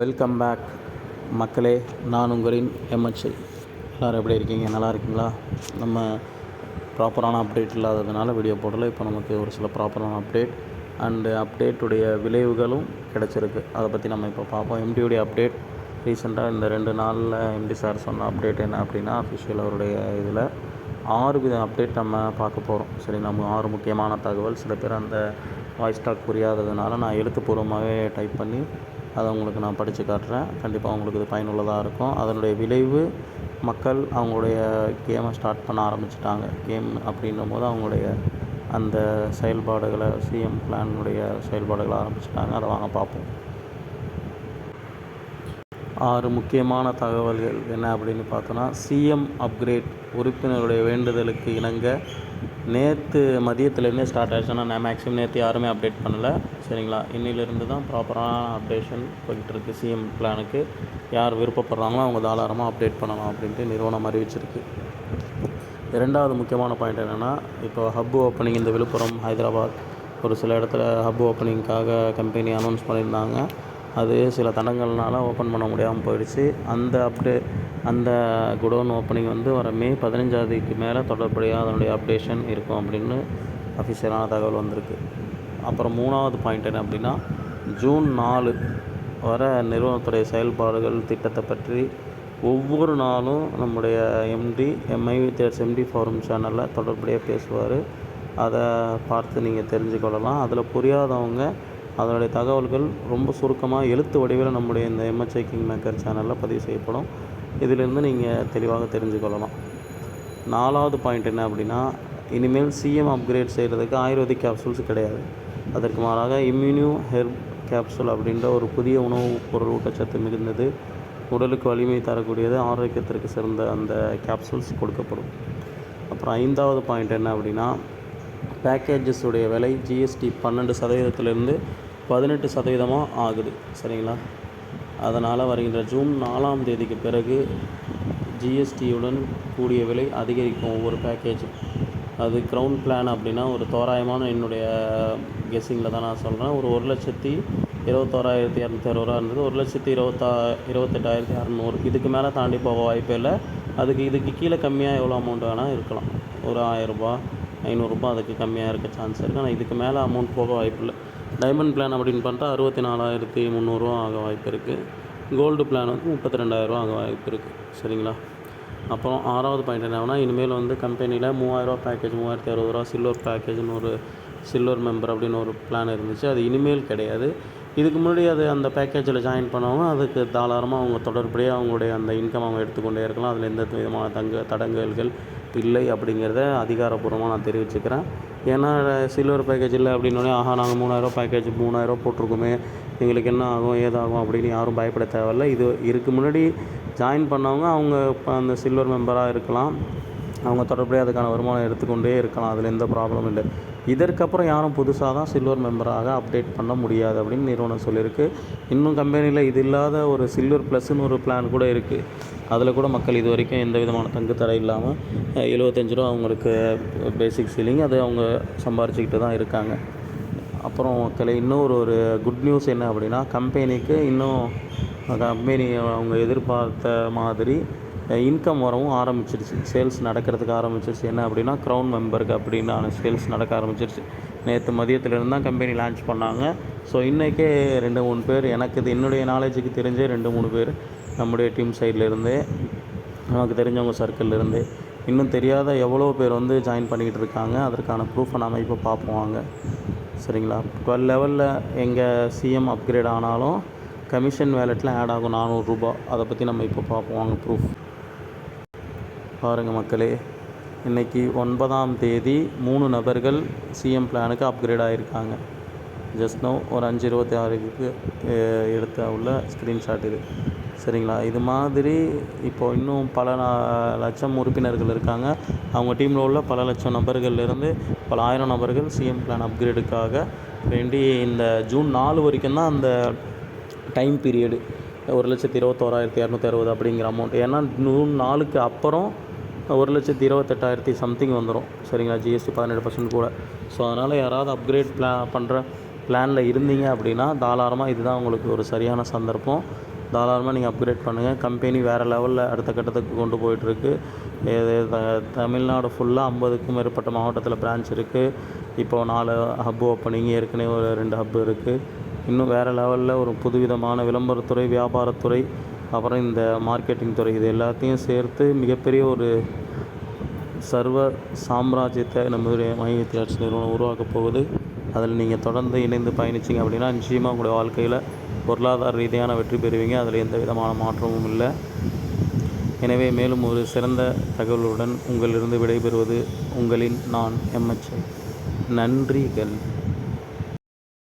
Welcome back. மக்களே நான் உங்களின் எம்எச்ஐ எல்லோரும் எப்படி இருக்கீங்க? நல்லா இருக்கீங்களா? நம்ம ப்ராப்பரான அப்டேட் இல்லாததுனால வீடியோ போடல. இப்போ நமக்கு ஒரு சில ப்ராப்பரான அப்டேட் அண்டு அப்டேட்டுடைய விளைவுகளும் கிடச்சிருக்கு. அதை பற்றி நம்ம இப்போ பார்ப்போம். எம்டியுடைய அப்டேட் ரீசெண்டாக இந்த ரெண்டு நாளில் எம்டி சார் சொன்ன அப்டேட் என்ன அப்படின்னா அஃபிஷியல் அவருடைய இதில் ஆறு வித அப்டேட் நம்ம பார்க்க போகிறோம் சரி நம்ம ஆறு முக்கியமான தகவல். சில பேர் அந்த வாய்ஸ் டாக் புரியாததுனால நான் எழுத்துப்பூர்வமாகவே டைப் பண்ணி அதை உங்களுக்கு நான் படித்து காட்டுறேன். கண்டிப்பாக உங்களுக்கு இது பயனுள்ளதாக இருக்கும். அதனுடைய விளைவு மக்கள் அவங்களுடைய கேமை ஸ்டார்ட் பண்ண ஆரம்பிச்சிட்டாங்க. கேம் அப்படின்னும் போது அவங்களுடைய அந்த செயல்பாடுகளை சிஎம் பிளானுடைய செயல்பாடுகளை ஆரம்பிச்சிட்டாங்க. அதை வாங்க பார்ப்போம். ஆறு முக்கியமான தகவல்கள் என்ன அப்படின்னு பார்த்தோன்னா சிஎம் அப்கிரேட் உறுப்பினருடைய வேண்டுதலுக்கு இணங்க நேற்று மதியத்துலேருந்தே ஸ்டார்ட் ஆயிடுச்சுன்னா நான் மேக்ஸிமம் நேற்று யாருமே அப்டேட் பண்ணலை. சரிங்களா? இன்னிலிருந்து தான் ப்ராப்பரான அப்டேஷன் போய்கிட்டு சிஎம் பிளானுக்கு யார் விருப்பப்படுறாங்களோ அவங்க தாராளமாக அப்டேட் பண்ணலாம் அப்படின்ட்டு நிறுவனம் அறிவிச்சிருக்கு. இரண்டாவது முக்கியமான பாயிண்ட் என்னென்னா இப்போ ஹப் ஓப்பனிங் இந்த விழுப்புரம் ஹைதராபாத் ஒரு சில இடத்துல ஹப் ஓப்பனிங்க்காக கம்பெனி அனௌன்ஸ் பண்ணியிருந்தாங்க. அது சில தடங்கள்னால ஓப்பன் பண்ண முடியாமல் போயிடுச்சு. அந்த அப்டே அந்த குடோன் ஓப்பனிங் வந்து வர மே பதினஞ்சாந்தேதிக்கு மேலே தொடர்புடைய அதனுடைய அப்டேஷன் இருக்கும் அப்படின்னு அஃபிஷியலான தகவல் வந்திருக்கு. அப்புறம் மூணாவது பாயிண்ட் என்ன அப்படின்னா ஜூன் நாலு வர நிறுவனத்துடைய செயல்பாடுகள் திட்டத்தை பற்றி ஒவ்வொரு நாளும் நம்முடைய எம்டி எம்ஐ தேர்ஸ் எம்டி ஃபோரம் சேனலில் தொடர்புடைய பேசுவார். அதை பார்த்து நீங்கள் தெரிஞ்சுக்கொள்ளலாம். அதில் புரியாதவங்க அதனுடைய தகவல்கள் ரொம்ப சுருக்கமாக எழுத்து வடிவில் நம்முடைய இந்த எம்ஹெச்ஐ கிங் மேக்கர் சேனலில் பதிவு செய்யப்படும். இதிலிருந்து நீங்கள் தெளிவாக தெரிஞ்சுக்கொள்ளலாம் நாலாவது பாயிண்ட் என்ன அப்படின்னா இனிமேல் சிஎம் அப்கிரேட் செய்கிறதுக்கு ஆயுர்வேதிக் கேப்சூல்ஸ் கிடையாது. அதற்கு மாறாக இம்யூனியோ ஹெர்ப் கேப்சூல் அப்படின்ற ஒரு புதிய உணவு பொருள் ஊட்டச்சத்து மிகுந்தது உடலுக்கு வலிமை தரக்கூடியது ஆரோக்கியத்திற்கு சிறந்த அந்த கேப்சூல்ஸ் கொடுக்கப்படும். அப்புறம் ஐந்தாவது பாயிண்ட் என்ன அப்படின்னா பேக்கேஜஸுடைய விலை ஜிஎஸ்டி பன்னெண்டு சதவீதத்திலிருந்து பதினெட்டு சதவீதமாக ஆகுது. சரிங்களா? அதனால் வருகின்ற ஜூன் நாலாம் தேதிக்கு பிறகு ஜிஎஸ்டியுடன் கூடிய விலை அதிகரிக்கும் ஒவ்வொரு பேக்கேஜும் அது க்ரௌன் பிளான் அப்படின்னா ஒரு தோராயமான என்னுடைய கெஸ்ஸிங்கில் தான் நான் சொல்கிறேன் ஒரு ஒரு லட்சத்தி இருபத்தோராயிரத்தி இரநூத்தி அறுபது ரூபான்றது இருந்தது. ஒரு லட்சத்தி இருபத்தா இருபத்தெட்டாயிரத்தி அறநூறு. இதுக்கு மேலே தாண்டி போக வாய்ப்பே இல்லை. அதுக்கு இதுக்கு கீழே கம்மியாக எவ்வளோ அமௌண்ட் வேணால் இருக்கலாம். ஒரு ஆயிரரூபா ஐநூறுரூபா அதுக்கு கம்மியாக இருக்க சான்ஸ் இருக்குது ஆனால் இதுக்கு மேலே அமௌண்ட் போக வாய்ப்பு இல்லை. டைமண்ட் பிளான் அப்படின்னு பார்த்தா அறுபத்தி நாலாயிரத்தி முந்நூறுரூவா ஆக வாய்ப்பு இருக்குது கோல்டு பிளான் வந்து முப்பத்தி ரெண்டாயிரரூவா ஆக வாய்ப்பு இருக்குது சரிங்களா? அப்புறம் ஆறாவது பாயிண்ட் என்னன்னா இனிமேல் வந்து கம்பெனியில் மூவாயிரரூவா பேக்கேஜ் மூவாயிரத்தி அறுபது ரூபா சில்வர் பேக்கேஜ்னு ஒரு சில்வர் மெம்பர் அப்படின்னு ஒரு பிளான் இருந்துச்சு. அது இனிமேல் கிடையாது. இதுக்கு முன்னாடி அது அந்த பேக்கேஜில் ஜாயின் பண்ணவங்க அதுக்கு தாராளமாக அவங்க தொடர்புடைய அவங்களுடைய அந்த இன்கம் அவங்க எடுத்துக்கொண்டே இருக்கலாம். அதில் எந்த விதமான தங்க தடங்கல்கள் இல்லை அப்படிங்கிறத அதிகாரப்பூர்வமாக நான் தெரிவிச்சுக்கிறேன். ஏன்னா சில்வர் பேக்கேஜ் இல்லை அப்படின்னோடனே ஆஹா நாங்கள் மூணாயிரம் பேக்கேஜ் மூணாயிரம் போட்டிருக்கோமே. எங்களுக்கு என்ன ஆகும் ஏதாகும் அப்படின்னு யாரும் பயப்பட தேவையில்லை. இது இதுக்கு முன்னாடி ஜாயின் பண்ணவங்க அவங்க இப்போ அந்த சில்வர் மெம்பராக இருக்கலாம். அவங்க தொடர்புடைய அதுக்கான வருமானம் எடுத்துக்கொண்டே இருக்கலாம். அதில் எந்த ப்ராப்ளமும் இல்லை. இதற்கப்புறம் யாரும் புதுசாக தான் சில்வர் மெம்பராக அப்டேட் பண்ண முடியாது அப்படின்னு நிறுவனம் சொல்லியிருக்கு. இன்னும் கம்பெனியில் இது இல்லாத ஒரு சில்வர் ப்ளஸ்ன்னு ஒரு பிளான் கூட இருக்குது அதில் கூட மக்கள் இது வரைக்கும் எந்த விதமான தங்கு தடை இல்லாமல் எழுபத்தஞ்சு ரூபா அவங்களுக்கு பேசிக் சீலிங் அது அவங்க சம்பாரிச்சிக்கிட்டு தான் இருக்காங்க. அப்புறம் மக்களே இன்னொரு ஒரு குட் நியூஸ் என்ன அப்படின்னா கம்பெனிக்கு இன்னும் கம்பெனி அவங்க எதிர்பார்த்த மாதிரி இன்கம் வரவும் ஆரம்பிச்சிருச்சு. சேல்ஸ் நடக்கிறதுக்கு ஆரம்பிச்சிருச்சு. என்ன அப்படின்னா க்ரௌன் மெம்பருக்கு அப்படின்னான சேல்ஸ் நடக்க ஆரம்பிச்சிருச்சு. நேற்று மதியத்துலேருந்து தான் கம்பெனி லான்ச் பண்ணாங்க. ஸோ இன்றைக்கே ரெண்டு மூணு பேர் எனக்கு இது என்னுடைய நாலேஜுக்கு தெரிஞ்சே ரெண்டு மூணு பேர் நம்முடைய டீம் சைட்லேருந்து நமக்கு தெரிஞ்சவங்க சர்க்கிள்லேருந்து இன்னும் தெரியாத எவ்வளோ பேர் வந்து ஜாயின் பண்ணிக்கிட்டு இருக்காங்க. அதற்கான ப்ரூஃபை நாம் இப்போ பார்ப்போம் வாங்க. சரிங்களா? டுவெல் லெவலில் எங்கள் சிஎம் அப்கிரேட் ஆனாலும் கமிஷன் வேலெட்டில் ஆட் ஆகும் நானூறுரூபா அதை பற்றி நம்ம இப்போ பார்ப்போம். வாங்க ப்ரூஃப் பாருங்கள் மக்களே. இன்றைக்கி ஒன்பதாம் தேதி மூணு நபர்கள் சிஎம் பிளானுக்கு அப்கிரேட் ஆகியிருக்காங்க ஜஸ்ட் நோ ஒரு அஞ்சு இருபத்தி ஆறுக்கு எடுத்த உள்ள ஸ்க்ரீன்ஷாட் இது. சரிங்களா? இது மாதிரி இப்போது இன்னும் பல லட்சம் உறுப்பினர்கள் இருக்காங்க. அவங்க டீமில் உள்ள பல லட்சம் நபர்கள்லேருந்து பல ஆயிரம் நபர்கள் சிஎம் பிளான் அப்கிரேடுக்காக வேண்டி இந்த ஜூன் நாலு வரைக்கும் தான் அந்த டைம் பீரியடு ஒரு லட்சத்தி இருபத்தோராயிரத்தி இரநூத்தி அறுபது அப்படிங்கிற அமௌண்ட் ஏன்னா ஜூன் நாலுக்கு அப்புறம் ஒரு லட்சத்தி இருபத்தெட்டாயிரத்தி சம்திங் வந்துடும் சரிங்களா? ஜிஎஸ்டி பதினேழு பர்சன்ட் கூட. ஸோ அதனால் யாராவது அப்கிரேட் பிளா பண்ணுற பிளானில் இருந்தீங்க அப்படின்னா தாராளமாக இதுதான் உங்களுக்கு ஒரு சரியான சந்தர்ப்பம். தாராளமாக நீங்கள் அப்கிரேட் பண்ணுங்கள் கம்பெனி வேறு லெவலில் அடுத்த கட்டத்துக்கு கொண்டு போயிட்டுருக்கு. இது த- தமிழ்நாடு ஃபுல்லாக ஐம்பதுக்கும் மேற்பட்ட மாவட்டத்தில் பிரான்ச் இருக்குது இப்போது நாலு ஹப் ஓப்பனிங் ஏற்கனவே ஒரு ரெண்டு ஹப் இருக்குது இன்னும் வேறு லெவலில் ஒரு புதுவிதமான விளம்பரத்துறை வியாபாரத்துறை அப்புறம் இந்த மார்க்கெட்டிங் துறை இது எல்லாத்தையும் சேர்த்து மிகப்பெரிய ஒரு சர்வ சாம்ராஜ்யத்தை நம்மளுடைய மைய ஆட்சி நிறுவனம் உருவாக்கப் போகுது. அதில் நீங்கள் தொடர்ந்து இணைந்து பயணிச்சிங்க அப்படின்னா நிச்சயமாக உங்களுடைய வாழ்க்கையில் பொருளாதார ரீதியான வெற்றி பெறுவீங்க. அதில் எந்த விதமான மாற்றமும் இல்லை. எனவே மேலும் ஒரு சிறந்த தகவலுடன் உங்களிலிருந்து விடைபெறுவது உங்களின் நான் எம்எச்ஐ நன்றிகள்.